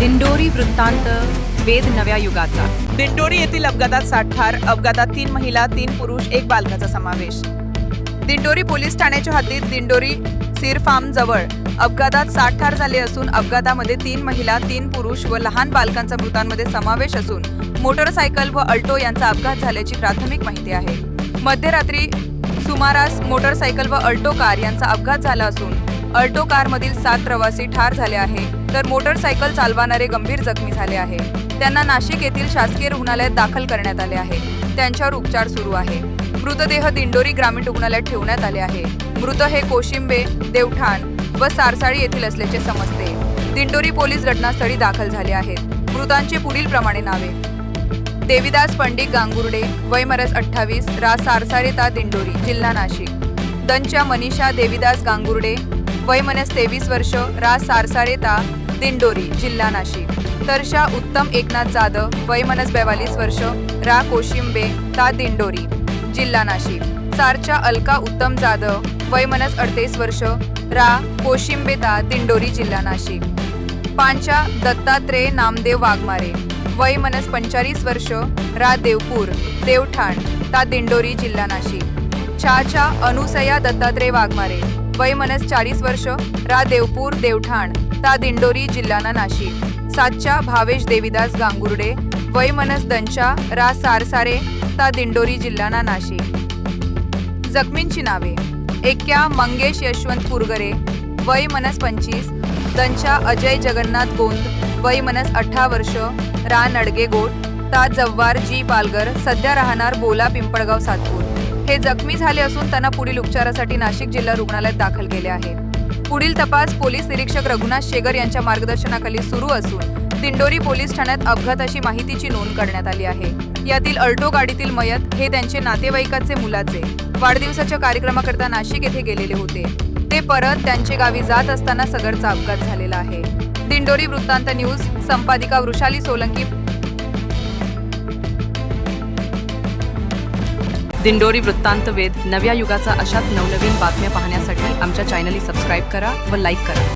दिंडोरी वृत्तांत वेद नव्या युगाचा. दिंडोरी येथील अपघातात साठ ठार अपघातात तीन महिला तीन पुरुष एक बालकाचा समावेश. दिंडोरी पोलीस ठाण्याच्या हद्दीत दिंडोरी सीर फार्म जवळ अपघातात साठ ठार झाले असून अपघातामध्ये तीन महिला तीन पुरुष व लहान बालकांचा मृतांमध्ये समावेश असून मोटरसायकल व अल्टो यांचा अपघात झाल्याची प्राथमिक माहिती आहे. मध्यरात्री सुमारास मोटरसायकल व अल्टो कार यांचा अपघात झाला असून अल्टो कारमधील सात प्रवासी ठार झाले आहे तर मोटरसायकल चालवणारे गंभीर जखमी झाले आहे. त्यांना नाशिक येथील शासकीय रुग्णालयात दाखल करण्यात आले आहे. त्यांच्यावर उपचार सुरू आहे. मृतदेह दिंडोरी ग्रामीण रुग्णालयात ठेवण्यात आले आहे. मृत हे कोशिंबे देवठाण व सारसाळी येथील असल्याचे समजते. दिंडोरी पोलीस घटनास्थळी दाखल झाले आहेत. मृतांची पुढील प्रमाणे नावे. देविदास पंडित गांगुर्डे वयमरस अठ्ठावीस रा सारसाळे ता दिंडोरी जिल्हा नाशिक. दंच्या मनीषा देविदास गांगुर्डे वयमनस तेवीस वर्ष रा सारसारेता दिंडोरी जिल्हा नाशिक. तर्षा उत्तम एकनाथ जाधव वयमनस बेवालीस वर्ष रा कोशिंबे ता दिंडोरी जिल्हा नाशिक. सारच्या अलका उत्तम जाधव वयमनस अडतीस वर्ष रा कोशिंबे ता दिंडोरी जिल्हा नाशिक. पांचा दत्तात्रेय नामदेव वाघमारे वय मनस पंचाळीस वर्ष रा देवपूर देवठाण ता दिंडोरी जिल्हा नाशिक. छाछा अनुसया दत्तात्रेय वाघमारे वैमनस चाळीस वर्ष रा देवपूर देवठाण ता दिंडोरी जिल्हाना नाशिक. सातच्या भावेश देविदास गांगुर्डे वैमनस दंचा रा सारसारे ता दिंडोरी जिल्हाना नाशिक. जखमींची नावे. एक्या मंगेश यशवंत पुरगरे वय मनस पंचवीस दंचा अजय जगन्नाथ गोंद वय मनस अठरा वर्ष रा नडगे गोट ता जव्वार जी पालगर सध्या राहणार बोला पिंपळगाव सातपूर. हे जखमी झाले असून त्यांना पुढील उपचारासाठी नाशिक जिल्हा रुग्णालयात दाखल केले आहे. पुढील तपास पोलीस निरीक्षक रघुनाथ शेगर यांच्या मार्गदर्शनाखाली सुरू असून दिंडोरी पोलीस ठाण्यात अपघाताची माहितीची नोंद करण्यात आली आहे. यातील अल्टो गाडीतील मयत हे त्यांचे नातेवाईकाचे मुलाचे वाढदिवसाच्या कार्यक्रमाकरता नाशिक येथे गेलेले होते. ते परत त्यांचे गावी जात असताना सगळचा अपघात झालेला आहे. दिंडोरी वृत्तांत न्यूज संपादिका वृषाली सोलंकी दिंडोरी वृत्तांत वेद नव्या युगाचा अशाच नवनवीन बातम्या पाहण्यासाठी आमच्या चॅनली सबस्क्राईब करा व लाईक करा.